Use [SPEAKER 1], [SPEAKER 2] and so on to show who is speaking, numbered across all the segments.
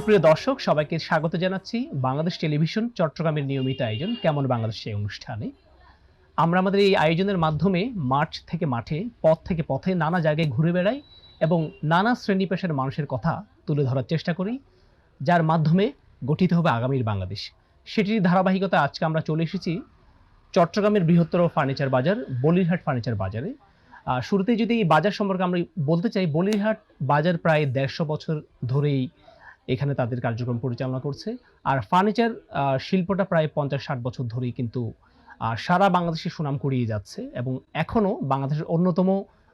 [SPEAKER 1] সুপ্রিয় দর্শক সবাইকে স্বাগত জানাচ্ছি। বাংলাদেশ টেলিভিশন চট্টগ্রামের নিয়মিত আয়োজন কেমন বাংলাদেশ এই অনুষ্ঠানে? আমরা আমাদের এই আয়োজনের মাধ্যমে মাঠ থেকে মাঠে পথ থেকে পথে নানা জায়গায় ঘুরে বেড়াই এবং নানা শ্রেণি পেশার মানুষের কথা তুলে ধরার চেষ্টা করি যার মাধ্যমে গঠিত হবে আগামীর বাংলাদেশ। সেটির ধারাবাহিকতা আজকে আমরা চলে এসেছি চট্টগ্রামের বৃহত্তর ফার্নিচার বাজার বলিরহাট ফার্নিচার বাজারে। আহ, শুরুতেই যদি এই বাজার সম্পর্কে আমরা বলতে চাই বলিরহাট বাজার প্রায় দেড়শো বছর ধরেই এখানে তাদের কার্যক্রম পরিচালনা করছে। আর ফার্নিচার শিল্পটা প্রায় পঞ্চাশ ষাট বছর ধরেই কিন্তু সারা বাংলাদেশে সুনাম কুড়িয়ে যাচ্ছে এবং এখনও বাংলাদেশের অন্যতম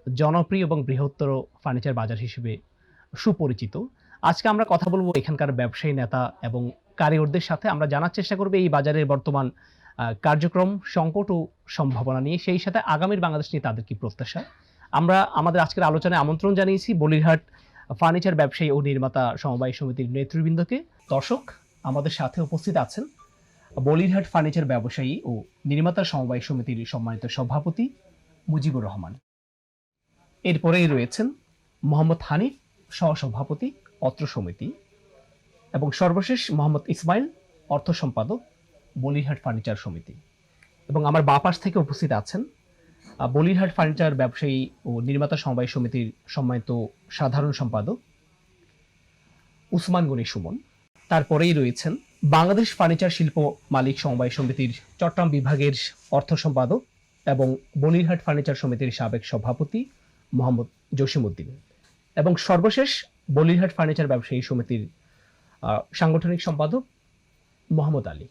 [SPEAKER 1] জনপ্রিয় এবং বৃহত্তর ফার্নিচার বাজার হিসেবে সুপরিচিত। আজকে আমরা কথা বলব এখানকার ব্যবসায়ী নেতা এবং কারিগরদের সাথে। আমরা জানার চেষ্টা করব এই বাজারের বর্তমান কার্যক্রম, সংকট ও সম্ভাবনা নিয়ে। সেই সাথে আগামীর বাংলাদেশ নিয়ে তাদের কি প্রত্যাশা? আমরা আমাদের আজকের আলোচনায় আমন্ত্রণ জানিয়েছি বলিরহাট ফার্নিচার ব্যবসায়ী ও নির্মাতা সমবায় সমিতির নেতৃবৃন্দকে দর্শক আমাদের সাথে উপস্থিত আছেন বলিরহাট ফার্নিচার ব্যবসায়ী ও নির্মাতা সমবায় সমিতির সম্মানিত সভাপতি মুজিবুর রহমান। এরপরেই রয়েছেন মোহাম্মদ হানিফ, সহসভাপতি, অত্র সমিতি এবং সর্বশেষ মোহাম্মদ ইসমাইল, অর্থ সম্পাদক, বলিরহাট ফার্নিচার সমিতি। এবং আমার বাপাশ থেকে উপস্থিত আছেন বলিরহাট ফার্নিচার ব্যবসায়ী ও নির্মাতা সমবায় সমিতির সম্মানিত সাধারণ সম্পাদক উসমান গনি সুমন। তারপরেই রয়েছেন বাংলাদেশ ফার্নিচার শিল্প মালিক সমবায় সমিতির চট্টগ্রাম বিভাগের অর্থ সম্পাদক এবং বলিরহাট ফার্নিচার সমিতির সাবেক সভাপতি মোহাম্মদ জসিমউদ্দিন এবং সর্বশেষ বলিরহাট ফার্নিচার ব্যবসায়ী সমিতির সাংগঠনিক সম্পাদক মোহাম্মদ আলী।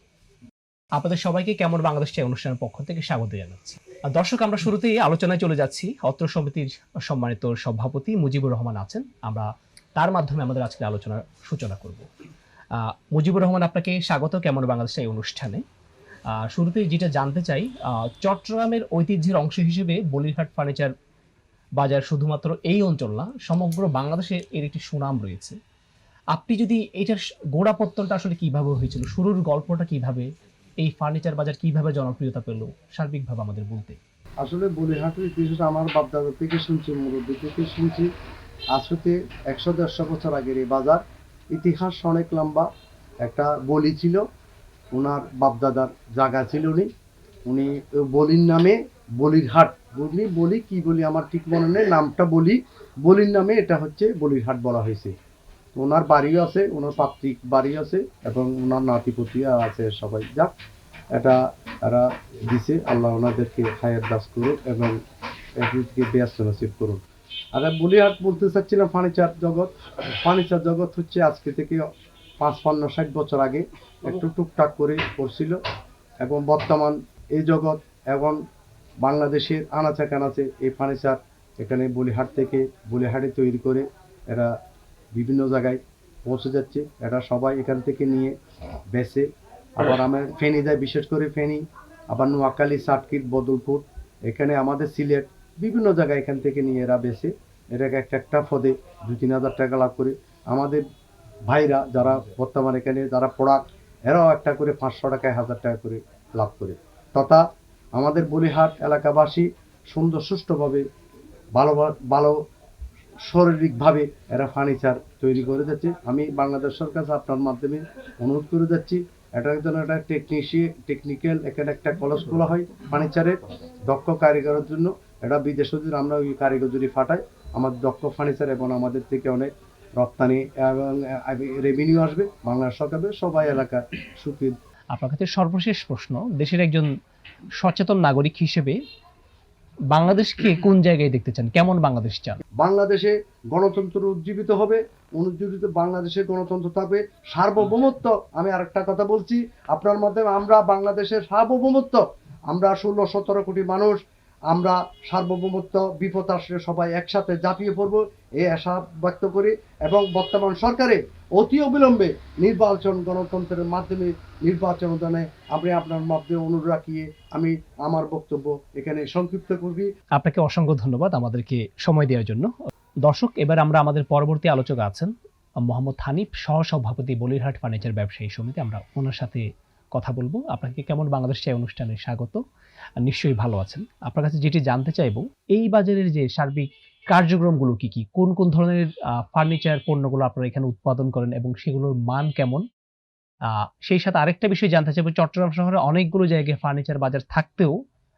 [SPEAKER 1] আপনাদের সবাইকে কেমন বাংলাদেশ চাই অনুষ্ঠানের পক্ষ থেকে স্বাগত জানাচ্ছি। দর্শক, আমরা শুরুতেই আলোচনায় চলে যাচ্ছি। অত্র সমিতির সম্মানিত সভাপতি মুজিবুর রহমান আছেন। আমরা তার মাধ্যমে আমাদের আজকের আলোচনার সূচনা করব। মুজিবুর রহমান, আপনাকে স্বাগত। কেমন বাংলাদেশ এই অনুষ্ঠানে? শুরুতেই যেটা জানতে চাই চট্টগ্রামের ঐতিহ্যের অংশ হিসেবে বলিরহাট ফার্নিচার বাজার শুধুমাত্র এই অঞ্চল না, সমগ্র বাংলাদেশে এর একটি সুনাম রয়েছে। আপনি যদি এটার গোড়াপত্তনটা আসলে কীভাবে হয়েছিল, শুরুর গল্পটা কীভাবে এই ফার্নিচার বাজার কীভাবে জনপ্রিয়তা পেল? সার্বিকভাবে আমাদের বলতে।
[SPEAKER 2] আসলে বলিহাটের ইতিহাস আমার বাপদাদা থেকে শুনছি, মুরব্বী থেকে শুনছি, আজ হতে একশো দেড়শো বছর আগের এই বাজার। ইতিহাস অনেক লম্বা, একটা বলি ছিল ওনার বাপদাদার জায়গা ছিল উনি। উনি বলির নামে বলির হাট বলি বলি কি বলি আমার ঠিক মনে নেই, নামটা বলি। বলির নামে এটা হচ্ছে বলির হাট বলা হয়েছে। ওনার বাড়িও আছে, ওনার পাত্রিক বাড়ি আছে এবং ওনার নাতিপতি আছে সবাই। যাক, এটা এরা দিছে, আল্লাহ ওনাদেরকে খায়ের দাস করুক এবং এদিকে ব্যস্ত নসিব করুক। আর বলিহাট বলতে চাচ্ছিলাম ফার্নিচার জগৎ। ফার্নিচার জগৎ হচ্ছে আজকে থেকে পাঁচ পান্ন ষাট বছর আগে একটু টুকটাক করে করছিল এবং বর্তমান এই জগৎ এখন বাংলাদেশের আনাচে কানাচে এই ফার্নিচার এখানে বলিহাট থেকে বলিহাটে তৈরি করে এরা বিভিন্ন জায়গায় পৌঁছে যাচ্ছে। এরা সবাই এখান থেকে নিয়ে বেচে আবার আমার ফেনী যায় বিশেষ করে ফেনী, আবার নোয়াখালী সাতকিট বদলপুর, এখানে আমাদের সিলেট, বিভিন্ন জায়গায় এখান থেকে নিয়ে এরা বেছে। এটাকে একটা একটা পদে দু তিন হাজার টাকা লাভ করে। আমাদের ভাইরা যারা বর্তমান এখানে যারা প্রোডাক্ট এরাও একটা করে পাঁচশো টাকায় হাজার টাকা করে লাভ করে। তথা আমাদের বলিহাট এলাকাবাসী সুন্দর সুষ্ঠুভাবে ভালো ভালো শারীরিকভাবে এরা ফার্নিচার তৈরি করে যাচ্ছে আমি বাংলাদেশ সরকার আপনার মাধ্যমে অনুরোধ করে যাচ্ছি এটার জন্য একটা টেকনিশিয়ান টেকনিক্যাল এখানে একটা কলেজ খোলা হয় ফার্নিচারের দক্ষ কারিগরের জন্য। এটা বিদেশ যদি আমরা ওই কারিগর যদি ফাটাই আমাদের দক্ষ ফার্নিচার এবং আমাদের থেকে অনেক রপ্তানি এবং রেভিনিউ আসবে। বাংলাদেশ সরকারের সবাই এলাকার সুখী।
[SPEAKER 1] আপনার কাছে সর্বশেষ প্রশ্ন, দেশের একজন সচেতন নাগরিক হিসেবে বাংলাদেশকে কোন জায়গায় দেখতে চান? কেমন বাংলাদেশ চান?
[SPEAKER 2] বাংলাদেশে গণতন্ত্র উজ্জীবিত হবে, অনুজ্জীবিত বাংলাদেশে গণতন্ত্র থাকবে। সার্বভৌমত্ব, আমি আরেকটা কথা বলছি, আপনার মাধ্যমে আমরা বাংলাদেশের সার্বভৌমত্ব, আমরা ষোলো সতেরো কোটি মানুষ, আমরা সার্বভৌমত্ব, বিপদ আসলে সবাই একসাথে ঝাঁপিয়ে পড়ব এই আশা ব্যক্ত করি। এবং বর্তমান সরকারে অতি অবিলম্বে নির্বাচন গণতন্ত্রের মাধ্যমে নির্বাচন আমি আপনার মাধ্যমে অনুরোধ রাখিয়ে আমি আমার বক্তব্য এখানে সংক্ষিপ্ত করবি।
[SPEAKER 1] আপনাকে অসংখ্য ধন্যবাদ আমাদেরকে সময় দেওয়ার জন্য। দর্শক, এবার আমরা আমাদের পরবর্তী আলোচক আছেন, মোহাম্মদ হানিফ, সহসভাপতি বলিরহাট ফার্নিচার ব্যবসায়ী সমিতি। আমরা ওনার সাথে কথা বলব। আপনাকে কেমন বাংলাদেশ চাই অনুষ্ঠানে স্বাগত। নিশ্চয়ই ভালো আছেন। আপনার কাছে যেটি জানতে চাইব, এই বাজারের যে সার্বিক কার্যক্রমগুলো কি কি? কোন কোন ধরনের ফার্নিচার পণ্যগুলো আপনারা এখানে উৎপাদন করেন এবং সেগুলোর মান কেমন? সেই সাথে আরেকটা বিষয় জানতে চাইব, চট্টগ্রাম শহরে অনেকগুলো জায়গায় ফার্নিচার বাজার থাকতেও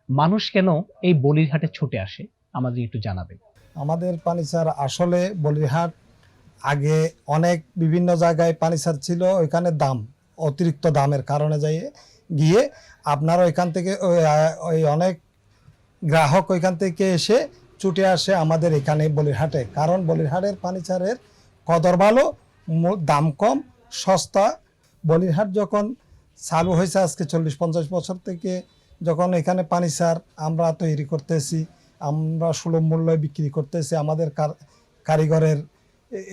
[SPEAKER 1] মানুষ কেন এই বলিরহাটে ছুটে আসে? আমাদের একটু জানাবেন।
[SPEAKER 3] আমাদের পানিসার আসলে বলিরহাট আগে অনেক বিভিন্ন জায়গায় পানিসার ছিল, ওইখানে দাম, অতিরিক্ত দামের কারণে যাই গিয়ে আপনার ওইখান থেকে, ওই অনেক গ্রাহক ওইখান থেকে এসে ছুটে আসে আমাদের এখানে বলিরহাটে। কারণ বলিরহাটের পানিসারের কদর ভালো দাম কম, সস্তা বলিরহাট যখন চালু হয়েছে আজকে চল্লিশ পঞ্চাশ বছর থেকে যখন এখানে পানি সার আমরা তৈরি করতেছি আমরা সুলভ মূল্যে বিক্রি করতেছি আমাদের কার- কারিগরের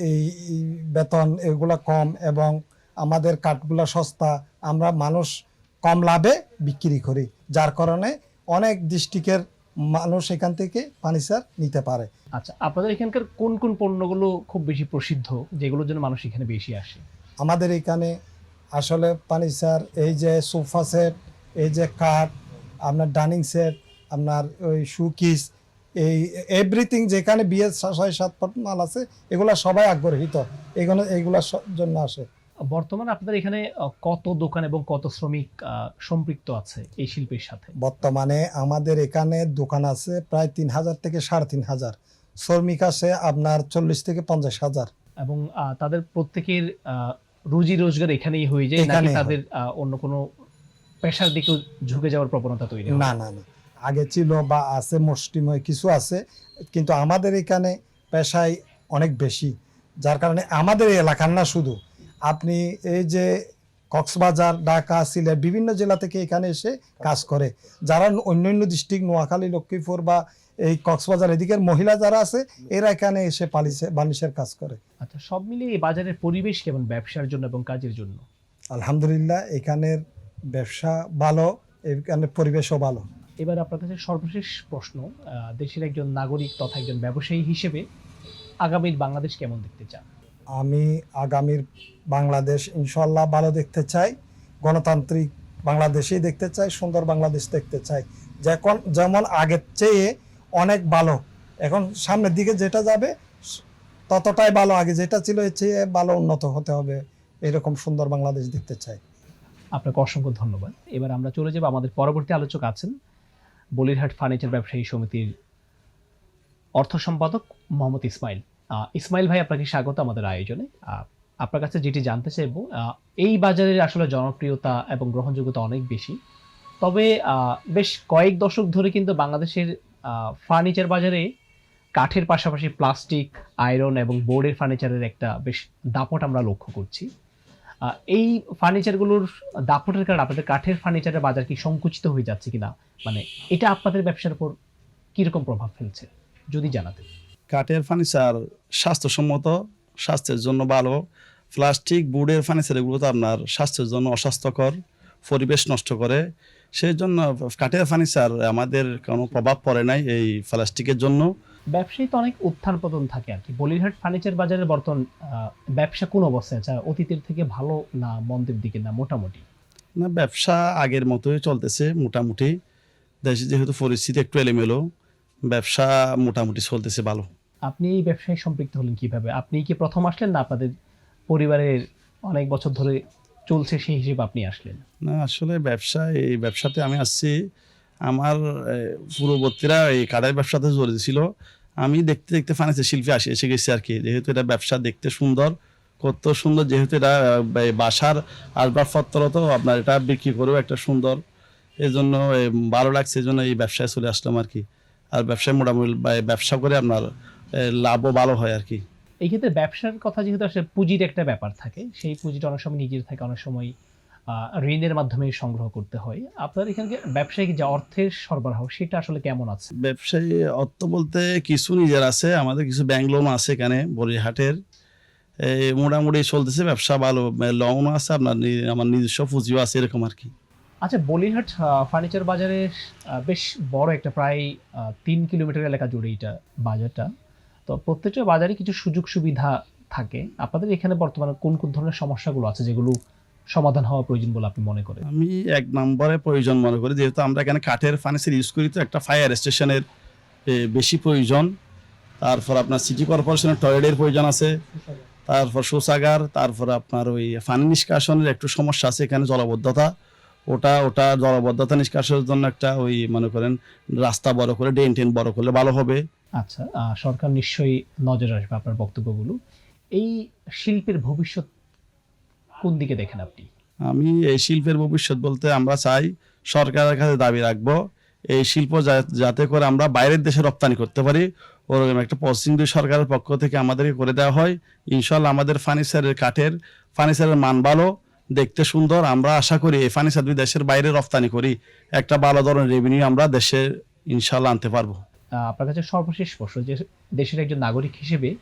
[SPEAKER 3] এই এই বেতন এগুলা কম এবং আমাদের কাঠগুলা সস্তা আমরা মানুষ কম লাভে বিক্রি করি যার কারণে অনেক ডিস্ট্রিক্টের মানুষ এখান থেকে ফার্নিচার নিতে পারে।
[SPEAKER 1] আচ্ছা আপনাদের এখানকার কোন কোন পণ্যগুলো খুব বেশি প্রসিদ্ধ যেগুলোর জন্য মানুষ এখানে বেশি আসে?
[SPEAKER 3] আমাদের এখানে আসলে ফার্নিচার এই যে সোফা সেট এই যে কাঠ আপনার ডাইনিং সেট আপনার ওই শুকিস এই এভরিথিং যেখানে বিয়ের ছয় সাত পট মাল আছে এগুলা সবাই আগ্রহীত। এগুলো এইগুলোর স- জন্য আসে।
[SPEAKER 1] বর্তমানে আপনাদের এখানে কত দোকান এবং কত শ্রমিক সম্পৃক্ত আছে এই শিল্পের সাথে?
[SPEAKER 3] বর্তমানে আমাদের এখানে দোকান আছে প্রায় তিন হাজার থেকে সাড়ে তিন হাজার। শ্রমিক আছে আপনার চল্লিশ থেকে পঞ্চাশ হাজার।
[SPEAKER 1] এবং তাদের প্রত্যেকের রুজি রোজগার এখানেই হয়ে যায় নাকি তাদের অন্য কোনো পেশার দিকে ঝুঁকে যাওয়ার প্রবণতা তৈরি
[SPEAKER 3] না না না। আগে ছিল বা আছে মুষ্টিময় কিছু আছে কিন্তু আমাদের এখানে পেশায় অনেক বেশি। যার কারণে আমাদের এলাকার না শুধু। আপনি এই যে কক্সবাজার ঢাকা সিলেট বিভিন্ন জেলা থেকে এখানে এসে কাজ করে। যারা অন্যান্য ডিস্ট্রিক্ট নোয়াখালী লক্ষ্মীপুর বা এই কক্সবাজার এদিকের মহিলা যারা আছে এরা এখানে এসে পালিশে বালিশের কাজ করে।
[SPEAKER 1] আচ্ছা সব মিলিয়ে এই বাজারের পরিবেশ কেমন ব্যবসার জন্য এবং কাজের জন্য?
[SPEAKER 3] আলহামদুলিল্লাহ এখানের ব্যবসা ভালো এখানের পরিবেশও ভালো।
[SPEAKER 1] এবার আপনার কাছে সর্বশেষ প্রশ্ন দেশের একজন নাগরিক তথা একজন ব্যবসায়ী হিসেবে আগামীর বাংলাদেশ কেমন দেখতে চান?
[SPEAKER 3] আমি আগামীর বাংলাদেশ ইনশাল্লাহ ভালো দেখতে চাই গণতান্ত্রিক বাংলাদেশেই দেখতে চাই সুন্দর বাংলাদেশ দেখতে চাই। যখন যেমন আগের চেয়ে অনেক ভালো। এখন সামনের দিকে যেটা যাবে, ততটাই ভালো। আগে যেটা ছিল এর চেয়ে ভালো উন্নত হতে হবে, এরকম সুন্দর বাংলাদেশ দেখতে চাই।
[SPEAKER 1] আপনাকে অসংখ্য ধন্যবাদ। এবার আমরা চলে যাব, আমাদের পরবর্তী আলোচক আছেন বলিরহাট ফার্নিচার ব্যবসায়ী সমিতির অর্থ সম্পাদক মোহাম্মদ ইসমাইল। ইসমাইল ভাই, আপনাকে স্বাগত আমাদের আয়োজনে। আপনার কাছে যেটি জানতে চাইব এই বাজারের আসলে জনপ্রিয়তা এবং গ্রহণযোগ্যতা অনেক বেশি। তবে বেশ কয়েক দশক ধরে কিন্তু বাংলাদেশের ফার্নিচার বাজারে কাঠের পাশাপাশি প্লাস্টিক, আয়রন এবং বোর্ডের ফার্নিচারের একটা বেশ দাপট আমরা লক্ষ্য করছি। এই ফার্নিচারগুলোর দাপটের কারণে আপনাদের কাঠের ফার্নিচারের বাজার কি সংকুচিত হয়ে যাচ্ছে কিনা? মানে এটা আপনাদের ব্যবসার উপর কীরকম প্রভাব ফেলছে? যদি জানাতেন।
[SPEAKER 4] কাঠের ফার্নিচার স্বাস্থ্যসম্মত, স্বাস্থ্যের জন্য ভালো। প্লাস্টিক, বোর্ডের ফার্নিচার এগুলো তো আপনার স্বাস্থ্যের জন্য অস্বাস্থ্যকর, পরিবেশ নষ্ট করে। সেই জন্য কাঠের ফার্নিচার আমাদের কোনো প্রভাব পড়ে নাই এই প্লাস্টিকের জন্য।
[SPEAKER 1] ব্যবসায়ী তো অনেক উত্থান পতন থাকে আর কি। বলিরহাট ফার্নিচার বাজারের বর্তমান ব্যবসা কোন অবস্থায়? আছে অতীতের থেকে ভালো না মন্দের দিকে না মোটামুটি?
[SPEAKER 4] না ব্যবসা আগের মতোই চলতেছে মোটামুটি। দেশে যেহেতু পরিস্থিতি একটু এলোমেলো ব্যবসা মোটামুটি চলতেছে ভালো।
[SPEAKER 1] আপনি এই ব্যবসায় সম্পৃক্ত হলেন কীভাবে? আপনি কি প্রথম আসলেন না আপনাদের পরিবারের অনেক বছর ধরে চলছে সেই হিসেবে আপনি আসলেন?
[SPEAKER 4] না, আসলে ব্যবসা, এই ব্যবসাতে আমি আসছি। আমার পূর্ববর্তীরা এই কাঠের ব্যবসাতে জড়িত ছিল আমি দেখতে দেখতে ফার্নিচার শিল্পী আসে, এসে গেছি আর কি। যেহেতু এটা ব্যবসা দেখতে সুন্দর, কত সুন্দর, যেহেতু এটা বাসার আসবাবপত্র তো আপনার এটা বিক্রি করেও একটা সুন্দর। এই জন্য ভালো লাগছে এই জন্য এই ব্যবসায় চলে আসলাম আর কি। আর ব্যবসায় মোটামুটি, ব্যবসা করে আপনার লাভও ভালো হয় আর কি।
[SPEAKER 1] এই ক্ষেত্রে ব্যবসার কথা যেহেতু আসলে পুঁজির একটা ব্যাপার থাকে। সেই পুঁজিটা অনেক সময় নিজের থাকে অনেক সময় ঋণের মাধ্যমে সংগ্রহ করতে হয়। আপনার এখানে ব্যবসায়িক যে অর্থের সরবরাহ সেটা আসলে কেমন আছে?
[SPEAKER 4] ব্যবসায়ী অর্থ বলতে কিছু নিজের আছে আমাদের কিছু ব্যাংক লোন আছে এখানে বরিহাটের মোটামুটি চলতেছে ব্যবসা ভালো। লোনও আছে আপনার আমার নিজস্ব পুঁজিও আছে এরকম আর কি।
[SPEAKER 1] আচ্ছা বলিরহাট ফার্নিচার বাজারে বেশ বড় একটা প্রায় তিন কিলোমিটার এলাকা জুড়ে এটা বাজারটা। তো প্রত্যেকটা বাজারে কিছু সুযোগ সুবিধা থাকে। আপনাদের এখানে বর্তমানে কোন কোন ধরনের সমস্যাগুলো আছে যেগুলো সমাধান হওয়া প্রয়োজন বলে আপনি মনে করেন?
[SPEAKER 4] আমি এক নম্বরে প্রয়োজন মনে করি, যেহেতু আমরা এখানে কাঠের ফার্নিচার ইউজ করি, তো একটা ফায়ার স্টেশনের বেশি প্রয়োজন। তারপর আপনার সিটি কর্পোরেশনের টয়লেটের প্রয়োজন আছে। তারপর শৌচাগার, তারপর আপনার ওই ফানি নিষ্কাশনের একটু সমস্যা আছে এখানে জলবদ্ধতা। ওটা ওটা জলবদ্ধতা নিষ্কাশনের জন্য একটা ওই মনে করেন রাস্তা বড় করে ড্রেন টেন বড় করলে ভালো হবে।
[SPEAKER 1] আচ্ছা সরকার নিশ্চয়ই নজর আসবে আপনার বক্তব্যগুলো। এই শিল্পের ভবিষ্যৎ কোন দিকে দেখেন আপনি?
[SPEAKER 4] আমি এই শিল্পের ভবিষ্যৎ বলতে আমরা চাই সরকারের কাছে দাবি রাখব, এই শিল্প যাতে করে আমরা বাইরের দেশে রপ্তানি করতে পারি। ওরকম একটা যদি সরকারের পক্ষ থেকে আমাদেরকে করে দেওয়া হয়। ইনশাল্লাহ আমাদের ফার্নিচারের কাঠের, ফার্নিচারের মান ভালো, দেখতে সুন্দর। আমরা আশা করি এই ফার্নিচার দেশের বাইরে রপ্তানি করি। একটা ভালো ধরনের রেভিনিউ আমরা দেশে ইনশাল্লাহ আনতে পারব।
[SPEAKER 1] আপনার কাছে সর্বশেষ প্রশ্ন যে দেশের একজন নাগরিক হিসেবে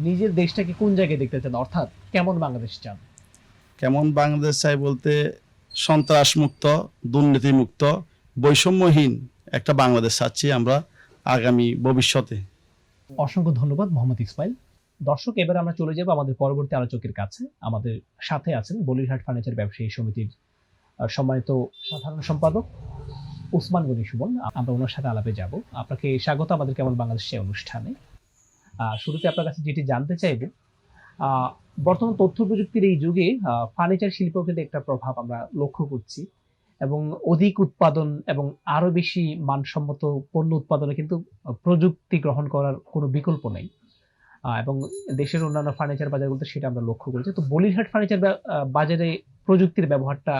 [SPEAKER 1] নিজের দেশটাকে কোন জায়গায় দেখতে চান? অর্থাৎ কেমন বাংলাদেশ চান?
[SPEAKER 4] কেমন বাংলাদেশ চাই বলতে সন্ত্রাস মুক্ত দুর্নীতি মুক্ত বৈষম্যহীন একটা বাংলাদেশ চাচ্ছি আমরা আগামী ভবিষ্যতে।
[SPEAKER 1] অসংখ্য ধন্যবাদ মোহাম্মদ ইসমাইল। দর্শক এবার আমরা চলে যাব আমাদের পরবর্তী আলোচকের কাছে। আমাদের সাথে আছেন বলিরহাট ফার্নিচার ব্যবসায়ী সমিতির সম্মানিত সাধারণ সম্পাদক উসমান গনি সুমন, আমরা ওনার সাথে আলাপে যাব। আপনাকে স্বাগত আমাদের কেমন বাংলাদেশ অনুষ্ঠানে। শুরুতে আপনার কাছে যেটি জানতে চাইব বর্তমান তথ্য প্রযুক্তির এই যুগে ফার্নিচার শিল্প কিন্তু একটা প্রভাব আমরা লক্ষ্য করছি এবং অধিক উৎপাদন এবং আরও বেশি মানসম্মত পণ্য উৎপাদনে কিন্তু প্রযুক্তি গ্রহণ করার কোনো বিকল্প নেই। এবং দেশের অন্যান্য ফার্নিচার বাজারগুলোতে সেটা আমরা লক্ষ্য করেছি। তো বলিরহাট ফার্নিচার বাজারে প্রযুক্তির ব্যবহারটা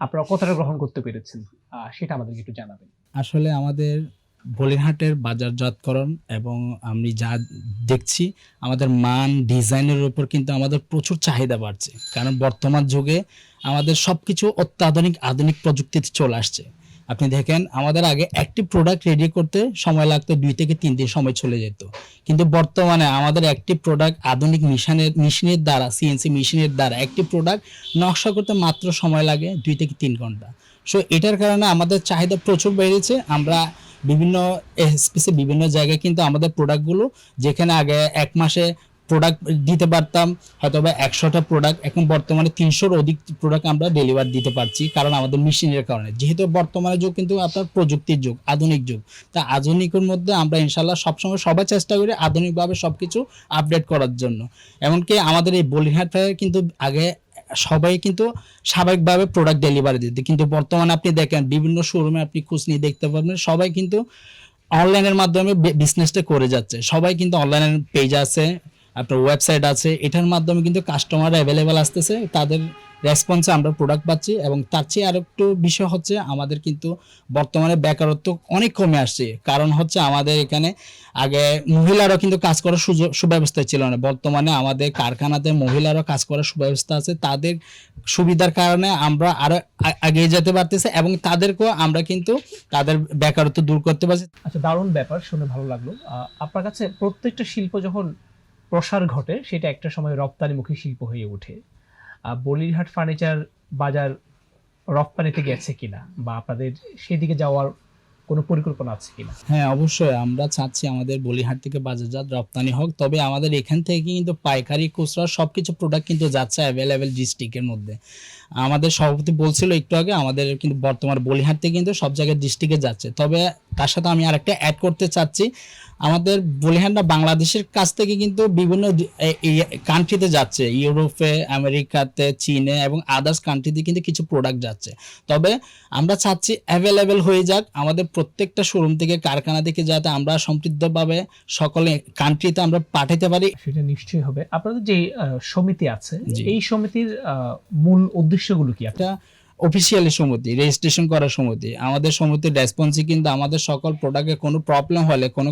[SPEAKER 1] আপনারা কতটা গ্রহণ করতে পেরেছেন। সেটা আমাদেরকে একটু জানাবেন।
[SPEAKER 5] আসলে আমাদের বলিরহাটের বাজারজাতকরণ এবং আমি যা দেখছি, আমাদের মান ডিজাইনের উপর কিন্তু আমাদের প্রচুর চাহিদা বাড়ছে। কারণ বর্তমান যুগে আমাদের সব কিছু অত্যাধুনিক, আধুনিক প্রযুক্তিতে চলে আসছে। আপনি দেখেন, আমাদের আগে একটি প্রোডাক্ট রেডি করতে সময় লাগতো দুই থেকে তিন দিন সময় চলে যেত। কিন্তু বর্তমানে আমাদের একটি প্রোডাক্ট আধুনিক মিশনের, মেশিনের দ্বারা সিএনসি মেশিনের দ্বারা একটি প্রোডাক্ট নকশা করতে মাত্র সময় লাগে দুই থেকে তিন ঘণ্টা। সো এটার কারণে আমাদের চাহিদা প্রচুর বেড়েছে। আমরা বিভিন্ন স্পেসে বিভিন্ন জায়গায় কিন্তু আমাদের প্রোডাক্টগুলো যেখানে আগে এক মাসে প্রোডাক্ট দিতে পারতাম হয়তো বা একশোটা প্রোডাক্ট এখন বর্তমানে তিনশোর অধিক প্রোডাক্ট আমরা ডেলিভার দিতে পারছি, কারণ আমাদের মেশিনের কারণে। যেহেতু বর্তমানে যুগ, কিন্তু আপনার প্রযুক্তির যুগ, আধুনিক যুগ। তা আধুনিকের মধ্যে আমরা ইনশাল্লাহ সবসময় সবাই চেষ্টা করি আধুনিকভাবে সব কিছু আপডেট করার জন্য। এমনকি আমাদের এই বলিহাটে কিন্তু আগে সবাই কিন্তু স্বাভাবিকভাবে প্রোডাক্ট ডেলিভারি দিতে। কিন্তু বর্তমানে আপনি দেখেন, বিভিন্ন শোরুমে আপনি খোঁজ নিয়ে দেখতে পাবেন সবাই কিন্তু অনলাইনের মাধ্যমে বিজনেসটা করে যাচ্ছে। সবাই কিন্তু অনলাইনের পেজ আছে আপনার ওয়েবসাইট আছে, এটার মাধ্যমে কিন্তু কাস্টমার অ্যাভেলেবেল আসতেছে, তাদের রেসপন্সে আমরা প্রোডাক্ট পাচ্ছি এবং তার চেয়ে আরও একটু বিষয় হচ্ছে আমাদের কিন্তু বর্তমানে বেকারত্ব অনেক কমে আসছে। কারণ হচ্ছে আমাদের এখানে আগে মহিলারাও কিন্তু কাজ করার সুযোগ সুব্যবস্থা ছিল না। বর্তমানে আমাদের কারখানাতে মহিলারাও কাজ করার সুব্যবস্থা আছে। তাদের সুবিধার কারণে আমরা আরও এগিয়ে যেতে পারতেছে এবং তাদেরকেও আমরা কিন্তু তাদের বেকারত্ব দূর করতে পারছি।
[SPEAKER 1] আচ্ছা দারুণ ব্যাপার, শুনে ভালো লাগল। আপনার কাছে প্রত্যেকটা শিল্প যখন প্রসার ঘটে, সেটা একটা সময় রপ্তানিমুখী শিল্প হয়ে ওঠে। বলিরহাট ফার্নিচার বাজার রপ্তানিতে গেছে কিনা বা আপনাদের সেদিকে যাওয়ার কোনো পরিকল্পনা আছে কিনা?
[SPEAKER 5] হ্যাঁ অবশ্যই আমরা চাচ্ছি আমাদের বলিহাট থেকে বাজারজাত রপ্তানি হোক, তবে আমাদের এখান থেকে কিন্তু পাইকারি, খুচরা সব কিছু প্রোডাক্ট কিন্তু যাচ্ছে অ্যাভেলেবেল ডিস্ট্রিক্টের মধ্যে। আমাদের সভাপতি বলছিল একটু আগে, আমাদের কিন্তু বর্তমান বলিহাট থেকে কিন্তু সব জায়গায় ডিস্ট্রিক্টে যাচ্ছে। তবে তার সাথে আমি আরেকটা অ্যাড করতে চাচ্ছি। আমাদের বলিহাটটা বাংলাদেশের কাছ থেকে কিন্তু বিভিন্ন কান্ট্রিতে যাচ্ছে। ইউরোপে আমেরিকাতে চীনে এবং আদার্স কান্ট্রিতে কিন্তু কিছু প্রোডাক্ট যাচ্ছে। তবে আমরা চাচ্ছি অ্যাভেলেবেল হয়ে যাক। আমাদের প্রত্যেকটা শোরুম থেকে কারখানা থেকে যাতে আমরা সমৃদ্ধভাবে সকলে কান্ট্রিতে আমরা পাঠাতে পারি।
[SPEAKER 1] সেটা নিশ্চয়ই হবে। আপনাদের যে সমিতি আছে। এই সমিতির মূল উদ্দেশ্যগুলো কি?
[SPEAKER 5] একটা অফিসিয়ালি সমিতি রেজিস্ট্রেশন করার সমিতি আমাদের সমিতির রেসপন্সে কিন্তু আমাদের সকল প্রোডাক্টে কোনো প্রবলেম হলে, কোনো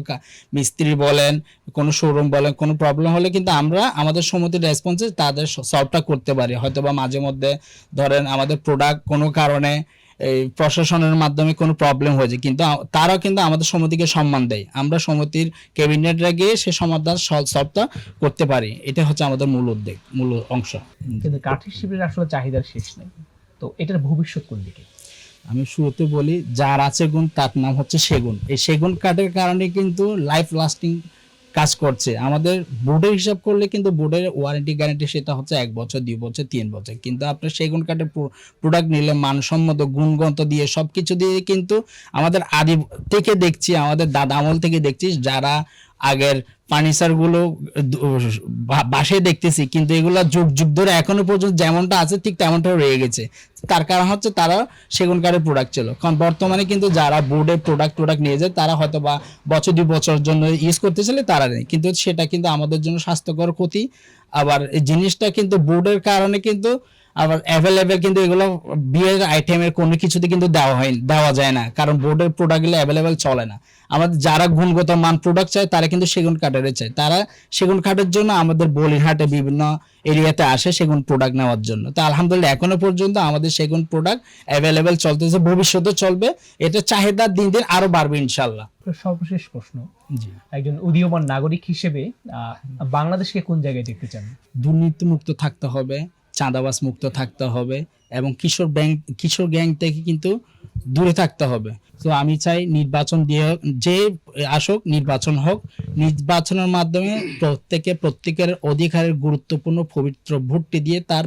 [SPEAKER 5] মিস্ত্রি বলেন, কোনো শোরুম বলেন, কোনো প্রবলেম হলে কিন্তু আমরা আমাদের সমিতির রেসপন্সে তাদের সলভটা করতে পারি। হয়তো বা মাঝে মধ্যে ধরেন আমাদের প্রোডাক্ট কোনো কারণে এই প্রশাসনের মাধ্যমে কোনো প্রবলেম হয়েছে, কিন্তু তারাও কিন্তু আমাদের সমিতিকে সম্মান দেয়। আমরা সমিতির ক্যাবিনেটরা গিয়ে সে সমাধান সলভটা করতে পারি। এটা হচ্ছে আমাদের মূল উদ্যোগ মূল অংশ।
[SPEAKER 1] কিন্তু কাঠের শিল্পের আসলে চাহিদার শেষ নেই। তো এটার ভবিষ্যৎ কোন দিকে?
[SPEAKER 5] আমি শুরুতে বলি, যার আছে গুণ, তার নাম হচ্ছে সেগুন এই সেগুন কাঠের কারণে কিন্তু লাইফ লাস্টিং কাজ করছে। আমাদের বোর্ডের হিসাব করলে কিন্তু বোর্ডের ওয়ারেন্টি গ্যারান্টি সেটা হচ্ছে এক বছর, দুই বছর, তিন বছর। কিন্তু আপনার সেগুন কাঠের প্রোডাক্ট নিলে মানসম্মত গুণগত দিয়ে সব কিছু দিয়ে কিন্তু আমাদের আদি থেকে দেখছি, আমাদের দাদা আমল থেকে দেখছি, যারা আগের ফার্নিচারগুলো বা- বাসায় দেখতেছি, কিন্তু এগুলো যুগ যুগ ধরে এখনও পর্যন্ত যেমনটা আছে ঠিক তেমনটা রয়ে গেছে। তার কারণ হচ্ছে তারা সেগুন কাঠের প্রোডাক্ট ছিল। কারণ বর্তমানে কিন্তু যারা বোর্ডের প্রোডাক্ট প্রোডাক্ট নিয়ে যায়, তারা হয়তো বা বছর, দুই বছরের জন্য ইউজ করতে চাইলে তারা নেই কিন্তু সেটা কিন্তু আমাদের জন্য স্বাস্থ্যকর ক্ষতি। আবার জিনিসটা কিন্তু বোর্ডের কারণে কিন্তু আবার অ্যাভেলেবেল কিন্তু এগুলো বিয়ের আইটেমের কোনো কিছুতে কিন্তু দেওয়া হয় দেওয়া যায় না। কারণ বোর্ডের প্রোডাক্টগুলো অ্যাভেলেবেল চলে না। আমাদের যারা গুণগত মান প্রোডাক্ট চায় তারা কিন্তু সেগুন কাঠের চায়। তারা সেগুন কাঠের জন্য আমাদের বলিরহাটে বিভিন্ন এরিয়াতে আসে সেগুন প্রোডাক্ট নেওয়ার জন্য। তো আলহামদুলিল্লাহ এখনও পর্যন্ত আমাদের সেগুন প্রোডাক্ট অ্যাভেলেবেল চলতেছে ভবিষ্যতে চলবে। এটা চাহিদা দিন দিন আরও বাড়বে ইনশাল্লাহ
[SPEAKER 1] সর্বশেষ প্রশ্ন। একজন উদীয়মান নাগরিক হিসেবে বাংলাদেশকে কোন জায়গায় দেখতে চান?
[SPEAKER 5] দুর্নীতি মুক্ত থাকতে হবে চাঁদাবাস মুক্ত থাকতে হবে এবং কিশোর ব্যাংক কিশোর গ্যাং থেকে কিন্তু দূরে থাকতে হবে। তো আমি চাই নির্বাচন দিয়ে যে আসুক, নির্বাচন হোক, নির্বাচনের মাধ্যমে প্রত্যেকে, প্রত্যেকের অধিকারের গুরুত্বপূর্ণ পবিত্র ভোটটি দিয়ে তার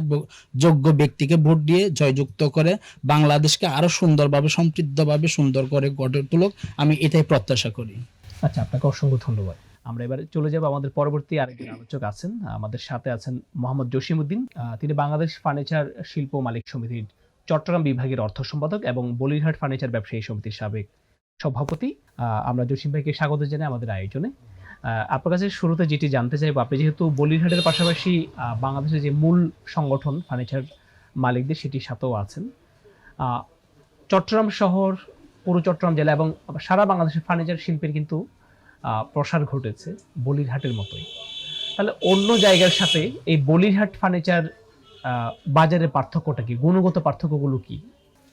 [SPEAKER 5] যোগ্য ব্যক্তিকে ভোট দিয়ে জয়যুক্ত করে বাংলাদেশকে আরও সুন্দরভাবে, সমৃদ্ধভাবে সুন্দর করে গড়ে তুলুক। আমি এটাই প্রত্যাশা করি।
[SPEAKER 1] আচ্ছা আপনাকে অসংখ্য ধন্যবাদ। আমরা এবার চলে যাব আমাদের পরবর্তী আরেকজন আলোচক আছেন, আমাদের সাথে আছেন মোহাম্মদ জসিমউদ্দিন। তিনি বাংলাদেশ ফার্নিচার শিল্প মালিক সমিতির চট্টগ্রাম বিভাগের অর্থ সম্পাদক এবং বলিরহাট ফার্নিচার ব্যবসায়ী সমিতির সাবেক সভাপতি। আমরা জসিম ভাইকে স্বাগত জানাই আমাদের আয়োজনে। আপনার কাছে শুরুতে যেটি জানতে চাইব, আপনি যেহেতু বলিরহাটের পাশাপাশি বাংলাদেশের যে মূল সংগঠন ফার্নিচার মালিকদের সেটির সাথেও আছেন। চট্টগ্রাম শহর পুরো চট্টগ্রাম জেলা এবং সারা বাংলাদেশের ফার্নিচার শিল্পের কিন্তু প্রসার ঘটেছে বলিরহাটের মতোই। তাহলে অন্য জায়গার সাথে এই বলিরহাট ফার্নিচার বাজারের পার্থক্যটা কি? গুণগত পার্থক্যগুলো কি?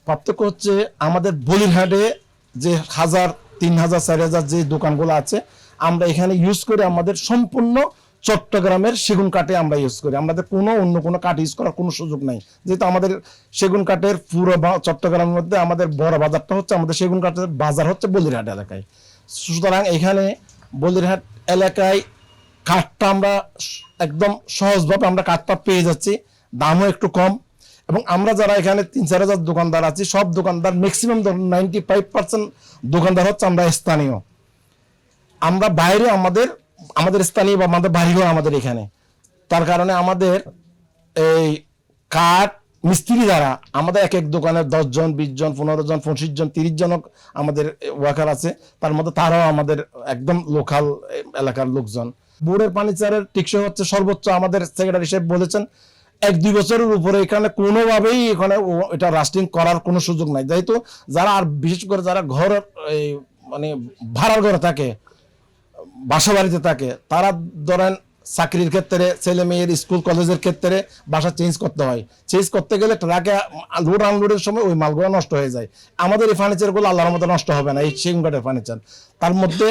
[SPEAKER 6] পার্থক্য হচ্ছে আমাদের বলিরহাটে যে হাজার, তিন হাজার, চার হাজার যে দোকানগুলো আছে, আমরা এখানে ইউজ করি আমাদের সম্পূর্ণ চট্টগ্রামের সেগুন কাঠে আমরা ইউজ করি। আমাদের কোনো, অন্য কোনো কাঠ ইউজ করার কোনো সুযোগ নাই। যেহেতু আমাদের সেগুন কাঠের পুরো চট্টগ্রামের মধ্যে আমাদের বড় বাজারটা হচ্ছে আমাদের সেগুন কাঠের বাজার হচ্ছে বলিরহাট এলাকায়। সুতরাং এখানে বলিরহাট এলাকায় কাঠটা আমরা একদম সহজভাবে আমরা কাঠটা পেয়ে যাচ্ছি। দামও একটু কম। এবং আমরা যারা এখানে তিন চার হাজার দোকানদার আছি, সব দোকানদার ম্যাক্সিমাম নাইনটি ফাইভ পার্সেন্ট দোকানদার হচ্ছে আমরা স্থানীয়। আমরা বাইরে আমাদের আমাদের স্থানীয় বা আমাদের বাইরেও আমাদের এখানে। তার কারণে আমাদের এই কাঠ মিস্ত্রি দ্বারা আমাদের এক এক দোকানে দশ জন বিশ জন পনেরো জন পঁচিশ জন তিরিশ জন আমাদের ওয়ার্কার আছে। তার মধ্যে তারাও আমাদের একদম লোকাল এলাকার লোকজন। বোর্ডের ফার্নিচারের টিকসই হচ্ছে সর্বোচ্চ আমাদের সেক্রেটারি সাহেব বলেছেন, এক দুই বছরের উপরে এখানে কোনোভাবেই এখানে এটা রাস্টিং করার কোনো সুযোগ নাই। যেহেতু যারা আর বিশেষ করে যারা ঘর মানে ভাড়ার ঘরে থাকে বাসা বাড়িতে থাকে, তারা ধরেন চাকরির ক্ষেত্রে ছেলে মেয়ের স্কুল, কলেজের ক্ষেত্রে বাসা চেঞ্জ করতে হয়। চেঞ্জ করতে গেলে ট্রাকে লোড আনলোডের সময় ওই মালগুলো নষ্ট হয়ে যায়। আমাদের এই ফার্নিচারগুলো আল্লাহর মতো নষ্ট হবে না, এই সেগুন কাঠের ফার্নিচার তার মধ্যে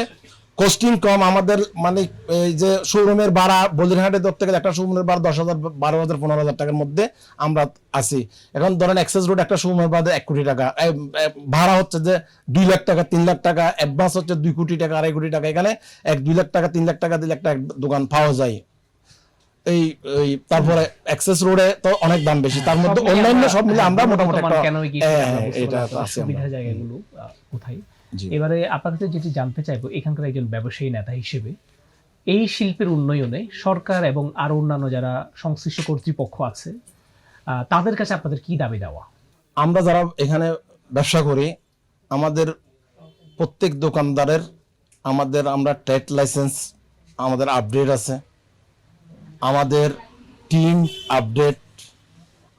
[SPEAKER 6] কস্টিং কম আমাদের মানে এই যে শোরুমের ভাড়া বলিরহাটে ধরতে গেলে একটা শোরুমের ভাড়া দশ হাজার বারো হাজার পনেরো হাজার টাকার মধ্যে আমরা আছি। এখন ধরেন এক্সেস রোড একটা শোরুমের ভাড়া এক কোটি টাকা ভাড়া হচ্ছে যে দুই লাখ টাকা তিন লাখ টাকা অ্যাডভান্স হচ্ছে দুই কোটি টাকা আড়াই কোটি টাকা। এখানে এক দুই লাখ টাকা তিন লাখ টাকা দিলে একটা দোকান পাওয়া যায়। এই এই তারপরে এক্সেস রোডে তো অনেক দাম বেশি তার মধ্যে অন্যান্য সব মিলে আমরা মোটামুটি একটা হ্যাঁ, হ্যাঁ, এটা আছে
[SPEAKER 1] সুবিধা জায়গাগুলো কোথায়। এবারে আপনার কাছে যেটি জানতে চাইব এখানকার একজন ব্যবসায়ী নেতা হিসেবে এই শিল্পের উন্নয়নে সরকার এবং আরও অন্যান্য যারা সংশ্লিষ্ট কর্তৃপক্ষ আছে তাদের কাছে আপনাদের কি দাবি দেওয়া?
[SPEAKER 6] আমরা যারা এখানে ব্যবসা করি আমাদের প্রত্যেক দোকানদারের আমাদের আমরা ট্রেড লাইসেন্স আমাদের আপডেট আছে। আমাদের টিম আপডেট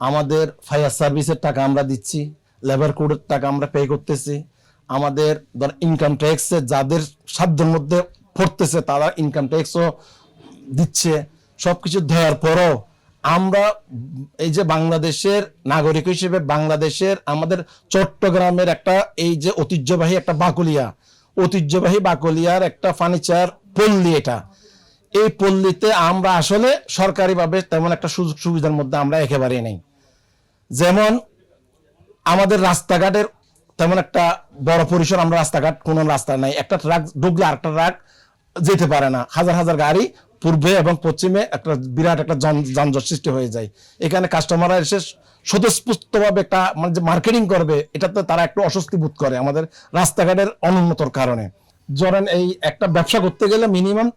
[SPEAKER 6] আমাদের ফায়ার সার্ভিসের টাকা আমরা দিচ্ছি লেবার কোডের টাকা আমরা পে করতেছি। আমাদের ধর ইনকাম ট্যাক্সে যাদের সাধ্যের মধ্যে পড়তেছে তারা ইনকাম ট্যাক্সও দিচ্ছে সব কিছু দেওয়ার পরও আমরা এই যে বাংলাদেশের নাগরিক হিসেবে বাংলাদেশের আমাদের চট্টগ্রামের একটা এই যে ঐতিহ্যবাহী একটা বাকুলিয়া, ঐতিহ্যবাহী বাকুলিয়ার একটা ফার্নিচার পল্লী এটা। এই পল্লীতে আমরা আসলে সরকারিভাবে তেমন একটা সুযোগ সুবিধার মধ্যে আমরা একেবারেই নেই। যেমন আমাদের রাস্তাঘাটের তেমন একটা বড় পরিসর আমরা রাস্তাঘাট, কোনো রাস্তা নাই। একটা ট্রাক ঢুকলে আরেকটা ট্রাক যেতে পারে না। হাজার হাজার গাড়ি পূর্বে এবং পশ্চিমে একটা বিরাট একটা যান- যানজট সৃষ্টি হয়ে যায়। এখানে কাস্টমাররা এসে স্বতঃস্ফূর্তভাবে একটা মানে যে মার্কেটিং করবে, এটাতে তারা একটু অস্বস্তি বোধ করে আমাদের রাস্তাঘাটের অনুন্নতর কারণে। ধরেন এই একটা ব্যবসা করতে গেলে মিনিমাম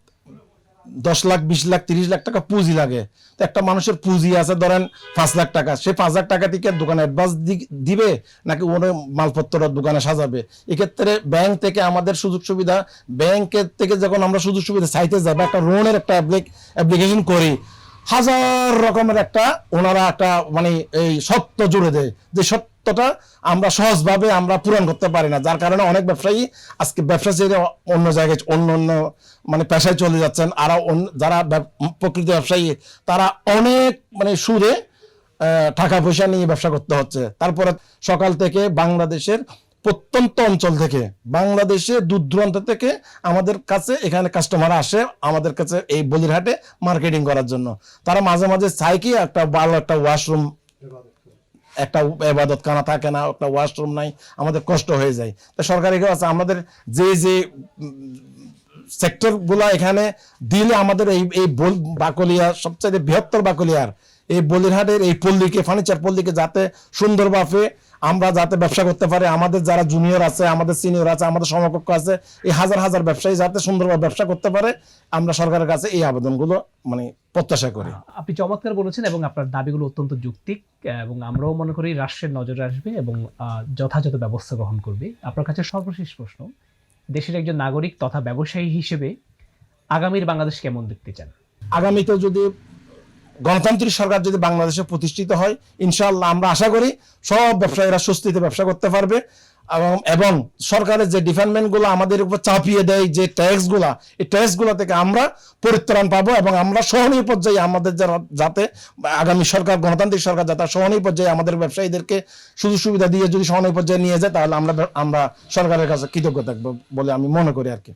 [SPEAKER 6] দশ লাখ, বিশ লাখ, তিরিশ লাখ টাকা পুঁজি লাগে। তো একটা মানুষের পুঁজি আছে, ধরেন পাঁচ লাখ টাকা, সে পাঁচ লাখ টাকা থেকে দোকানে অ্যাডভান্স দিবে নাকি ওর মালপত্র দোকানে সাজাবে? এক্ষেত্রে ব্যাংক থেকে আমাদের সুযোগ সুবিধা ব্যাংকের থেকে যখন আমরা সুযোগ সুবিধা চাইতে যাব একটা লোনের একটা অ্যাপ্লিকেশন করি, হাজার রকমের একটা ওনারা একটা মানে এই সত্য জুড়ে দেয়। যে সত্যটা আমরা সহজভাবে আমরা পূরণ করতে পারি না। যার কারণে অনেক ব্যবসায়ী আজকে ব্যবসা ছেড়ে অন্য জায়গায় অন্য অন্য মানে পেশায় চলে যাচ্ছেন। আর যারা প্রকৃত ব্যবসায়ী তারা অনেক মানে আহ, টাকা পয়সা নিয়ে ব্যবসা করতে হচ্ছে। তারপরে সকাল থেকে বাংলাদেশের প্রত্যন্ত অঞ্চল থেকে বাংলাদেশে দূর দূরান্ত থেকে আমাদের কাছে এখানে কাস্টমার আসে আমাদের কাছে এই বলিরহাটে মার্কেটিং করার জন্য। তারা মাঝে মাঝে চায় কি একটা ভালো একটা ওয়াশরুম একটা এবাদত কানা থাকে না, একটা ওয়াশরুম নাই, আমাদের কষ্ট হয়ে যায়। তো সরকারি আছে, আমাদের যে যে সেক্টরগুলো এখানে দিলে আমাদের এই এই বাকলিয়া সবচেয়ে বৃহত্তর বাকলিয়ার, এই বলিরহাটের এই পল্লীকে, ফার্নিচার পল্লীকে যাতে সুন্দরভাবে আমরা যাতে ব্যবসা করতে পারি আমাদের যারা জুনিয়র আছে আমাদের সিনিয়র আছে আমাদের সমকক্ষ আছে এই হাজার হাজার ব্যবসায়ী যাতে সুন্দরভাবে ব্যবসা করতে পারে আমরা সরকারের কাছে এই আবেদনগুলো মানে প্রত্যাশা করি।
[SPEAKER 1] আপনি চমৎকার বলেছেন এবং আপনার দাবিগুলো অত্যন্ত যুক্তিক এবং আমরাও মনে করি রাষ্ট্রের নজরে আসবে এবং যথাযথ ব্যবস্থা গ্রহণ করবে। আপনার কাছে সর্বশেষ প্রশ্ন দেশের একজন নাগরিক তথা ব্যবসায়ী হিসেবে আগামীর বাংলাদেশ কেমন দেখতে চান?
[SPEAKER 6] আগামীতে যদি গণতান্ত্রিক সরকার যদি বাংলাদেশে প্রতিষ্ঠিত হয়, ইনশাআল্লাহ আমরা আশা করি সব ব্যবসায়ীরা স্বস্তিতে ব্যবসা করতে পারবে। এবং এবং সরকারের যে ডিপার্টমেন্টগুলো আমাদের উপর চাপিয়ে দেয়, যে ট্যাক্সগুলা এই ট্যাক্সগুলো থেকে আমরা পরিত্রাণ পাবো এবং আমরা সহনীয় পর্যায়ে আমাদের যারা, যাতে আগামী সরকার, গণতান্ত্রিক সরকার যাতে সহনীয় পর্যায়ে আমাদের ব্যবসায়ীদেরকে সুযোগ সুবিধা দিয়ে যদি সহনীয় পর্যায়ে নিয়ে যায়, তাহলে আমরা আমরা সরকারের কাছে কৃতজ্ঞ থাকব বলে আমি মনে করি আর কি।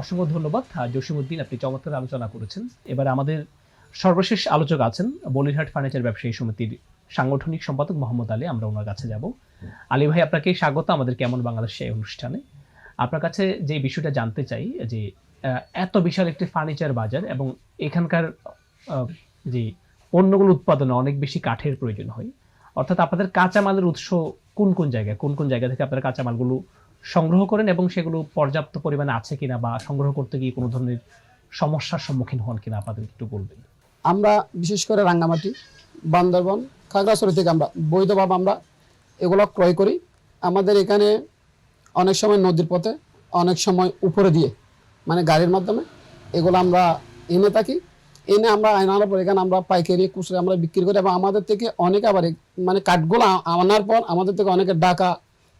[SPEAKER 1] অসংখ্য ধন্যবাদ। জসিমুদ্দিন আপনি চমৎকার আলোচনা করেছেন। এবার আমাদের সর্বশেষ আলোচক আছেন বলিরহাট ফার্নিচার ব্যবসায়ী সমিতির সাংগঠনিক সম্পাদক মোহাম্মদ আলী। আমরা ওনার কাছে যাব। আলী ভাই, আপনাকে স্বাগত। আমাদের কেমন বাংলাদেশ এই অনুষ্ঠানে? আপনার কাছে যে বিষয়টা জানতে চাই, যে এত বিশাল একটি ফার্নিচার বাজার এবং এখানকার যে পণ্যগুলো উৎপাদনে অনেক বেশি কাঠের প্রয়োজন হয়, অর্থাৎ আপনাদের কাঁচামালের উৎস কোন কোন জায়গায়, কোন কোন জায়গা থেকে আপনারা কাঁচামালগুলো সংগ্রহ করেন এবং সেগুলো পর্যাপ্ত পরিমাণে আছে কিনা বা সংগ্রহ করতে গিয়ে কোনো ধরনের সমস্যার সম্মুখীন হন কিনা আপনাদের একটু বলবেন।
[SPEAKER 7] আমরা, বিশেষ করে রাঙ্গামাটি, বান্দরবন, খাগড়াছড়ি থেকে আমরা, বৈধভাবে আমরা এগুলো ক্রয় করি। আমাদের এখানে অনেক সময় নদীর পথে, অনেক সময় উপরে দিয়ে মানে গাড়ির মাধ্যমে এগুলো আমরা এনে থাকি। এনে আমরা আনার পর এখানে আমরা পাইকারি, খুচরা আমরা বিক্রি করি এবং আমাদের থেকে অনেকে আবার মানে কাঠগুলো আনার পর আমাদের থেকে অনেকে ডাকা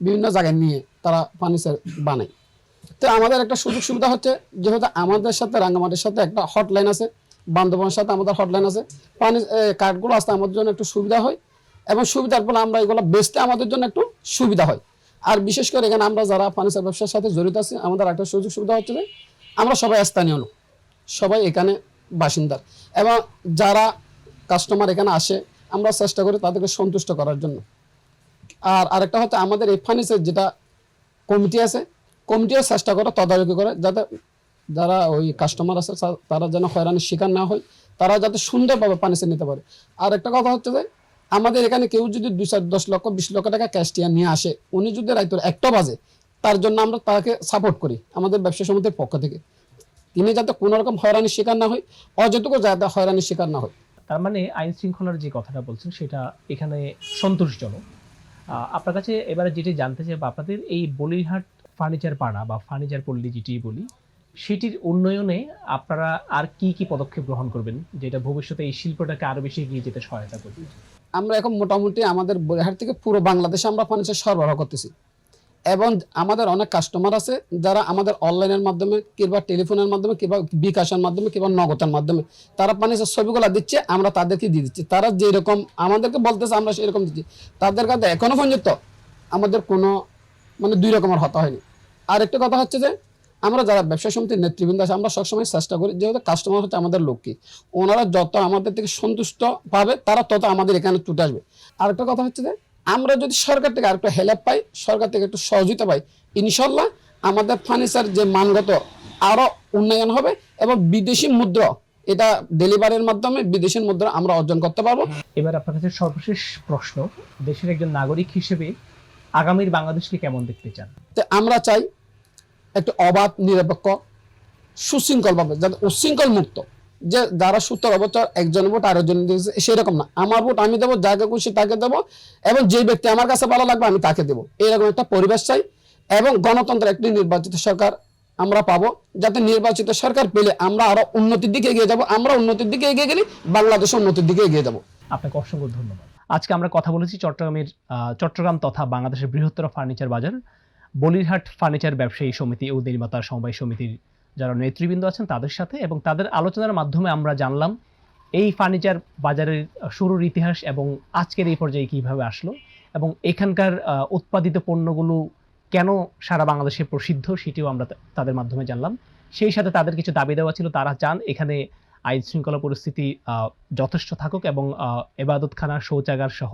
[SPEAKER 7] বিভিন্ন জায়গায় নিয়ে তারা ফার্নিচার বানায়। তো আমাদের একটা সুযোগ সুবিধা হচ্ছে, যেহেতু আমাদের সাথে, রাঙ্গামাটির সাথে একটা হটলাইন আছে বান্ধবনের সাথে আমাদের হটলাইন আছে। পানি কার্ডগুলো আসতে আমাদের জন্য একটু সুবিধা হয়। এবং সুবিধার ফলে আমরা এগুলো বেচতে আমাদের জন্য একটু সুবিধা হয়। আর বিশেষ করে এখানে আমরা যারা ফার্নিচার ব্যবসার সাথে জড়িত আছি, আমাদের একটা সুযোগ সুবিধা হচ্ছে যে, আমরা সবাই স্থানীয় লোক। সবাই এখানে বাসিন্দার। এবং যারা কাস্টমার এখানে আসে, আমরা চেষ্টা করি তাদেরকে সন্তুষ্ট করার জন্য। আর আরেকটা হচ্ছে আমাদের এই ফার্নিচার যেটা কমিটি আছে কমিটিও চেষ্টা করে তদারকি করে যাতে যারা ওই কাস্টমার আছে তারা যেন হয়রানির শিকার না হয়, তারা যাতে সুন্দরভাবে ফার্নিচার নিতে পারে। আর একটা কথা হচ্ছে যে, আমাদের এখানে কেউ যদি দুই চার দশ লক্ষ, বিশ লক্ষ টাকা ক্যাশ টিয়া নিয়ে আসে, উনি যদি রাইতো একটা বাজে, তার জন্য আমরা তাকে সাপোর্ট করি আমাদের ব্যবসা সমিতির পক্ষ থেকে। তিনি যাতে কোনো রকম হয়রানির শিকার না হয় অযথক যাতে হয়রানির শিকার না হয়।
[SPEAKER 1] তার মানে আইন শৃঙ্খলার যে কথাটা বলছেন, সেটা এখানে সন্তোষজনক। আপনার কাছে এবারে যেটি জানতে চাই বা আপনাদের এই বলিরহাট ফার্নিচার পাড়া বা ফার্নিচার পল্লী যেটি বলি সেটির উন্নয়নে আপনারা আর কি কি পদক্ষেপ গ্রহণ করবেন, যেটা ভবিষ্যতে এই শিল্পটাকে আরও বেশি এগিয়ে যেতে সহায়তা করবে?
[SPEAKER 7] আমরা এখন মোটামুটি আমাদের বরিহাট থেকে পুরো বাংলাদেশে আমরা ফার্নিচার সরবরাহ করতেছি। এবং আমাদের অনেক কাস্টমার আছে যারা আমাদের অনলাইনের মাধ্যমে কিংবা টেলিফোনের মাধ্যমে কিংবা বিকাশের মাধ্যমে কিংবা নগদের মাধ্যমে তারা ফার্নিচার ছবিগুলো দিচ্ছে, আমরা তাদেরকে দিয়ে দিচ্ছি। তারা যেরকম আমাদেরকে বলতেছে, আমরা সেরকম দিচ্ছি। তাদের কাছে এখনও পর্যন্ত আমাদের কোনো মানে দুই রকমের হতা হয়নি। আর একটা কথা হচ্ছে যে আমরা যারা ব্যবসা সমিতির নেতৃবৃন্দ আছে আমরা সবসময় চেষ্টা করি যেহেতু কাস্টমার হচ্ছে আমাদের লক্ষ্মী। ওনারা যত আমাদের থেকে সন্তুষ্ট পাবে তারা তত আমাদের এখানে ছুটে আসবে। আরেকটা কথা হচ্ছে যে আমরা যদি সরকার থেকে আরেকটু হেল্প পাই সরকার থেকে একটু সহযোগিতা পাই ইনশাল্লাহ আমাদের ফার্নিচার যে মানগত আরও উন্নয়ন হবে এবং বিদেশি মুদ্রা এটা ডেলিভারির মাধ্যমে বিদেশি মুদ্রা আমরা অর্জন করতে পারব।
[SPEAKER 1] এবার আপনার কাছে সর্বশেষ প্রশ্ন দেশের একজন নাগরিক হিসেবে আগামীর বাংলাদেশকে কেমন দেখতে চান?
[SPEAKER 7] তো আমরা চাই একটু অবাধ, নিরপেক্ষ সুশৃঙ্খলভাবে যাতে উচ্ছৃঙ্খল মুক্ত। যে যারা সত্তর বছর একজন ভোট আরেকজন দিয়েছে সেরকম না। আমার ভোট আমি দেবো, যাকে খুশি তাকে দেবো, এবং যে ব্যক্তি আমার কাছে ভালো লাগবে আমি তাকে দেবো। এরকম একটা পরিবেশ চাই, এবং গণতন্ত্র একটি নির্বাচিত সরকার আমরা পাবো, যাতে নির্বাচিত সরকার পেলে আমরা আরও উন্নতির দিকে এগিয়ে যাব, আমরা উন্নতির দিকে এগিয়ে গেলে বাংলাদেশ উন্নতির দিকে এগিয়ে যাব।
[SPEAKER 1] আপনাকে অসংখ্য ধন্যবাদ। আজকে আমরা কথা বলেছি চট্টগ্রামের চট্টগ্রাম তথা বাংলাদেশের বৃহত্তর ফার্নিচার বাজার বলিরহাট ফার্নিচার ব্যবসায়ী সমিতি ও নির্মাতা সমবায় সমিতির যারা নেতৃবৃন্দ আছেন তাদের সাথে এবং তাদের আলোচনার মাধ্যমে আমরা জানলাম এই ফার্নিচার বাজারের শুরুর ইতিহাস এবং আজকের এই পর্যায়ে কীভাবে আসলো এবং এখানকার উৎপাদিত পণ্যগুলো কেন সারা বাংলাদেশে প্রসিদ্ধ সেটিও আমরা তাদের মাধ্যমে জানলাম। সেই সাথে তাদের কিছু দাবি দেওয়া ছিল, তারা চান এখানে আইন শৃঙ্খলা পরিস্থিতি যথেষ্ট থাকুক এবং এবাদতখানা, শৌচাগার সহ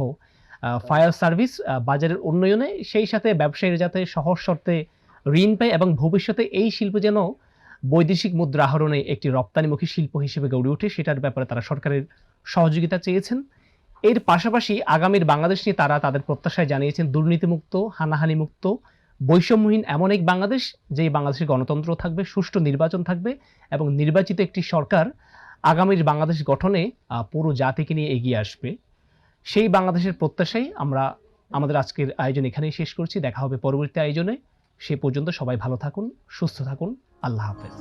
[SPEAKER 1] ফায়ার সার্ভিস বাজারের উন্নয়নে, সেই সাথে ব্যবসায়ীরা যাতে সহজ শর্তে ঋণ পায় এবং ভবিষ্যতে এই শিল্প যেন বৈদেশিক মুদ্রা আহরণে একটি রপ্তানিমুখী শিল্প হিসেবে গড়ে ওঠে, সেটার ব্যাপারে তারা সরকারের সহযোগিতা চেয়েছেন। এর পাশাপাশি আগামীর বাংলাদেশ নিয়ে তারা তাদের প্রত্যাশায় জানিয়েছেন, দুর্নীতিমুক্ত, হানাহানিমুক্ত, বৈষম্যহীন এমন এক বাংলাদেশ, যেই বাংলাদেশে গণতন্ত্র থাকবে, সুষ্ঠু নির্বাচন থাকবে এবং নির্বাচিত একটি সরকার আগামীর বাংলাদেশ গঠনে পুরো জাতিকে নিয়ে এগিয়ে আসবে। সেই বাংলাদেশের প্রত্যাশাই আমরা আমাদের আজকের আয়োজন এখানেই শেষ করছি। দেখা হবে পরবর্তী আয়োজনে। সে পর্যন্ত সবাই ভালো থাকুন, সুস্থ থাকুন। আল্লাহ হাফেজ।